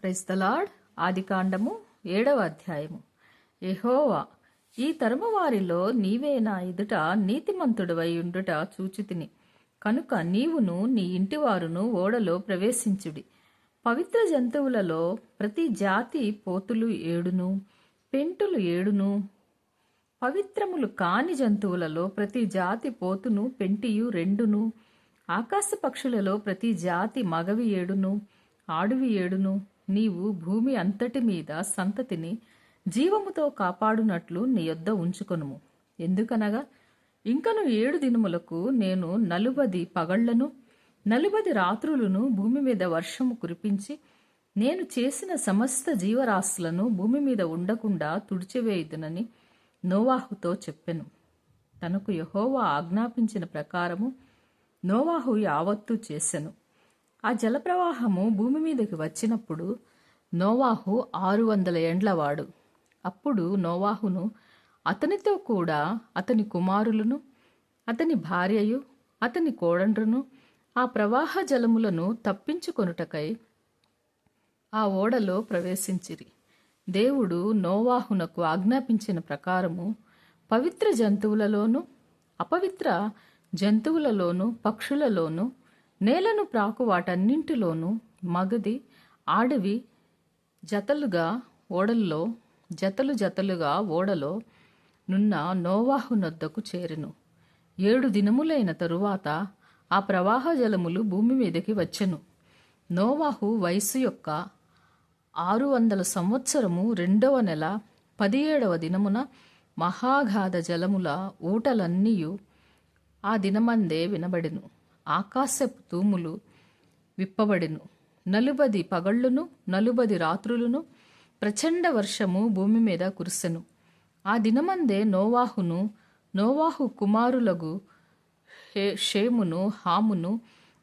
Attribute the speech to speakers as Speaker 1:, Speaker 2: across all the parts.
Speaker 1: క్రైస్తలాడ్ ఆదికాండము ఏడవ అధ్యాయము. ఎహోవా ఈ తరము వారిలో నీవే నా ఎదుట నీతిమంతుడవై ఉండుట చూచితిని. కనుక నీవును నీ ఇంటివారును ఓడలో ప్రవేశించుడి. పవిత్ర జంతువులలో ప్రతి జాతి పోతులు ఏడును పెంటులు ఏడును పవిత్రములు కాని జంతువులలో ప్రతి జాతి పోతును పెంటియు రెండును ఆకాశ పక్షులలో ప్రతి జాతి మగవి ఏడును ఆడువి ఏడును నీవు భూమి అంతటి మీద సంతతిని జీవముతో కాపాడునట్లు నీ యొద్ద ఉంచుకొనుము. ఎందుకనగా ఇంకను ఏడు దినములకు నేను నలుబది పగళ్ళను నలుబది రాత్రులను భూమి మీద వర్షము కురిపించి నేను చేసిన సమస్త జీవరాశులను భూమి మీద ఉండకుండా తుడిచివేయుదునని నోవాహుతో చెప్పెను. తనకు యహోవా ఆజ్ఞాపించిన ప్రకారము నోవాహు యావత్తు చేసెను. ఆ జలప్రవాహము భూమి మీదకి వచ్చినప్పుడు నోవాహు ఆరు వందల ఏండ్లవాడు. అప్పుడు నోవాహును అతనితో కూడా అతని కుమారులను అతని భార్యయు అతని కోడండ్రును ఆ ప్రవాహ జలములను తప్పించుకొనుటకై ఆ ఓడలో ప్రవేశించిరి. దేవుడు నోవాహునకు ఆజ్ఞాపించిన ప్రకారము పవిత్ర జంతువులలోను అపవిత్ర జంతువులలోనూ పక్షులలోనూ నేలను ప్రాకు వాటన్నింటిలోనూ మగది ఆడవి జతలుగా ఓడల్లో జతలు జతలుగా ఓడలో నున్న నోవాహు నొద్దకు చేరెను. ఏడు దినములైన తరువాత ఆ ప్రవాహ జలములు భూమి మీదకి వచ్చెను. నోవాహు వయస్సు యొక్క ఆరు వందల సంవత్సరము రెండవ నెల పదిహేడవ దినమున మహాగాధ జలముల ఊటలన్నీయు ఆ దినమందే వినబడెను. ఆకాశపు తూములు విప్పబడెను. నలుబది పగళ్ళును నలుబది రాత్రులను ప్రచండ వర్షము భూమి మీద కురిసెను. ఆ దినమందే నోవాహును నోవాహు కుమారులగు హే షేమును హామును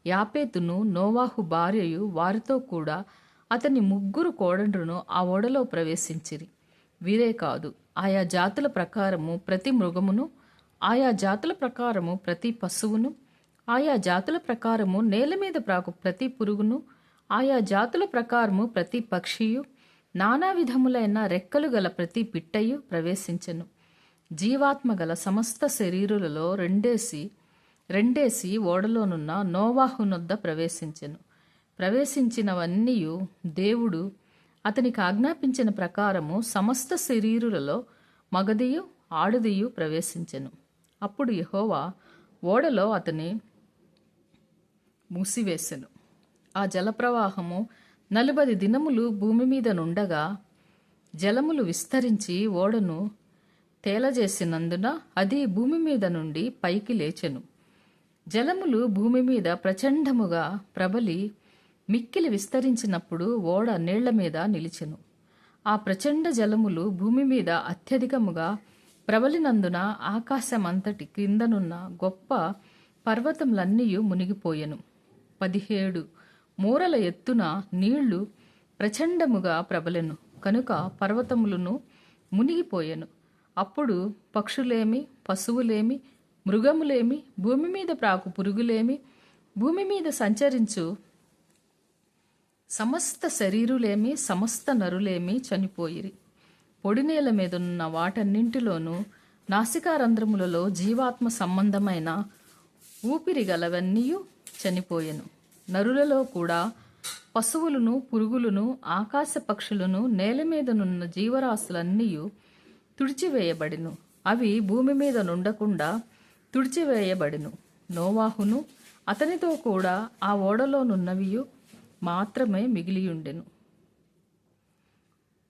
Speaker 1: యాపేతును నోవాహు భార్యయు వారితో కూడా అతని ముగ్గురు కోడండ్రును ఆ ఓడలో ప్రవేశించిరి. వీరే కాదు ఆయా జాతుల ప్రకారము ప్రతి మృగమును ఆయా జాతుల ప్రకారము ప్రతి పశువును ఆయా జాతుల ప్రకారము నేల మీద ప్రాకు ప్రతి పురుగును ఆయా జాతుల ప్రకారము ప్రతి పక్షియు నానా విధములైన రెక్కలు గల ప్రతి పిట్టయు ప్రవేశించెను. జీవాత్మ గల సమస్త శరీరులలో రెండేసి రెండేసి ఓడలోనున్న నోవాహునొద్ద ప్రవేశించెను. ప్రవేశించినవన్నీయు దేవుడు అతనికి ఆజ్ఞాపించిన ప్రకారము సమస్త శరీరులలో మగదియు ఆడదియు ప్రవేశించెను. అప్పుడు యహోవా ఓడలో అతని మూసివేసెను. ఆ జలప్రవాహము నలుబది దినములు భూమి మీద నుండగా జలములు విస్తరించి ఓడను తేలజేసినందున అది భూమి మీద నుండి పైకి లేచెను. జలములు భూమి మీద ప్రచండముగా ప్రబలి మిక్కిలి విస్తరించినప్పుడు ఓడ నీళ్ళ మీద నిలిచెను. ఆ ప్రచండ జలములు భూమి మీద అత్యధికముగా ప్రబలినందున ఆకాశమంతటి క్రిందనున్న గొప్ప పర్వతములన్నీ మునిగిపోయెను. పదిహేడు. మూరల ఎత్తున నీళ్ళు ప్రచండముగా ప్రబలెను కనుక పర్వతములను మునిగిపోయెను. అప్పుడు పక్షులేమి పశువులేమి మృగములేమి భూమి మీద ప్రాకు పురుగులేమి భూమి మీద సంచరించు సమస్త శరీరులేమి సమస్త నరులేమి చనిపోయిరి. పొడి నేల మీదున్న వాటన్నింటిలోనూ నాసికారంధ్రములలో జీవాత్మ సంబంధమైన ఊపిరి గలవన్నీయు చనిపోయెను. నరులలో కూడా పశువులను పురుగులను ఆకాశ పక్షులను నేల మీదనున్న జీవరాశులన్నీ తుడిచివేయబడిను. అవి భూమి మీద నుండకుండా తుడిచివేయబడిను. నోవాహును అతనితో కూడా ఆ ఓడలోనున్నవి మాత్రమే మిగిలియుండెను.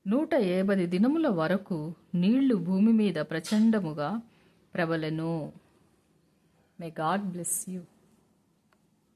Speaker 1: నూట ఏబది దినముల వరకు నీళ్ళు భూమి మీద ప్రచండముగా ప్రబలెను. May God bless you